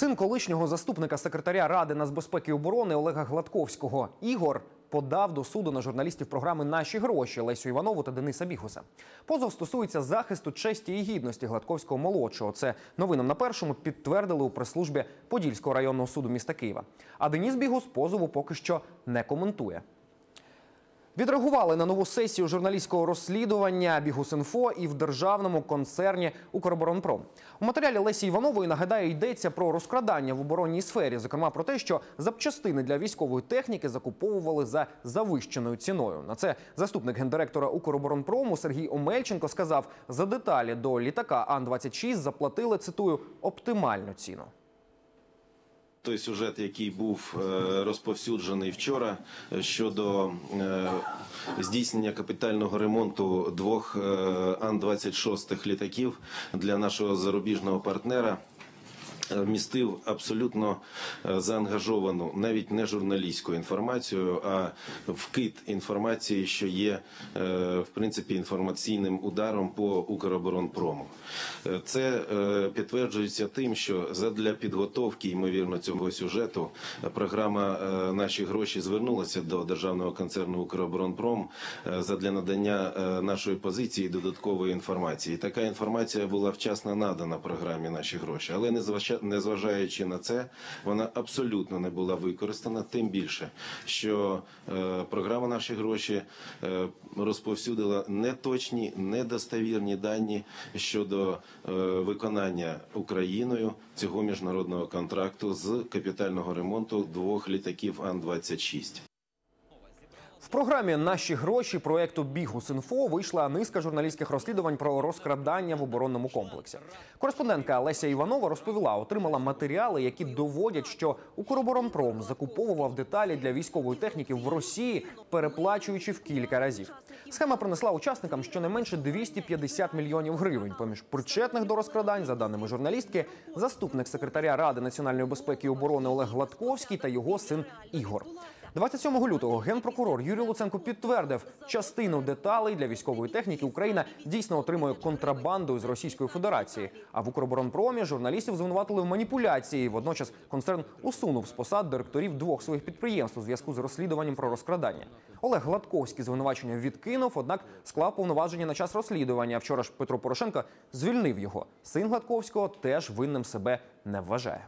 Син колишнього заступника секретаря Ради нацбезпеки і оборони Олега Гладковського Ігор подав до суду на журналістів програми Наші гроші Лесю Іванову та Дениса Бігуса. Позов стосується захисту честі і гідності Гладковського молодшого. Це новинам на першому підтвердили у прес-службі Подільського районного суду міста Києва. А Деніс Бігус позову поки що не коментує. Відреагували на нову сесію журналістського розслідування Бігусінфо і в державному концерні Укроборонпром. У матеріалі Лесі Іванової нагадаю йдеться про розкрадання в оборонній сфері, зокрема про те, що запчастини для військової техніки закуповували за завищеною ціною. На це заступник гендиректора Укроборонпрому Сергій Омельченко сказав: за деталі до літака Ан-26 заплатили цитую оптимальну ціну. Той сюжет, який був е, розповсюджений вчора е, щодо е, здійснення капітального ремонту двох е, Ан-26 літаків для нашого зарубіжного партнера. Е, Містив абсолютно е, заангажовану, навіть не журналістську інформацію, а вкид інформації, що є е, в принципі інформаційним ударом по Укроборонпрому. Це підтверджується тим, що задля підготовки ймовірно цього сюжету програма Наші гроші звернулася до державного концерну Укроборонпром задля надання нашої позиції додаткової інформації. Така інформація була вчасно надана програмі Наші гроші, але незважа- незважаючи на це, вона абсолютно не була використана. Тим більше, що е, програма Наші гроші е, розповсюдила неточні, недостовірні дані щодо е, виконання Україною цього міжнародного контракту з капітального ремонту двох літаків Ан-26. В програмі Наші гроші проекту Бігус.Інфо вийшла низка журналістських розслідувань про розкрадання в оборонному комплексі. Кореспондентка Леся Іванова розповіла, отримала матеріали, які доводять, що Укроборонпром закуповував деталі для військової техніки в Росії, переплачуючи в кілька разів. Схема принесла учасникам щонайменше 250 мільйонів гривень. Поміж причетних до розкрадань, за даними журналістки, заступник секретаря Ради національної безпеки і оборони Олег Гладковський та його син Ігор. 27 лютого генпрокурор Юрій Луценко підтвердив, частину деталей для військової техніки Україна дійсно отримує контрабандою з Російської Федерації. А в Укроборонпромі журналістів звинуватили в маніпуляції. Водночас концерн усунув з посад директорів двох своїх підприємств у зв'язку з розслідуванням про розкрадання. Олег Гладковський звинувачення відкинув, однак склав повноваження на час розслідування. Вчора ж Петро Порошенко звільнив його. Син Гладковського теж винним себе не вважає.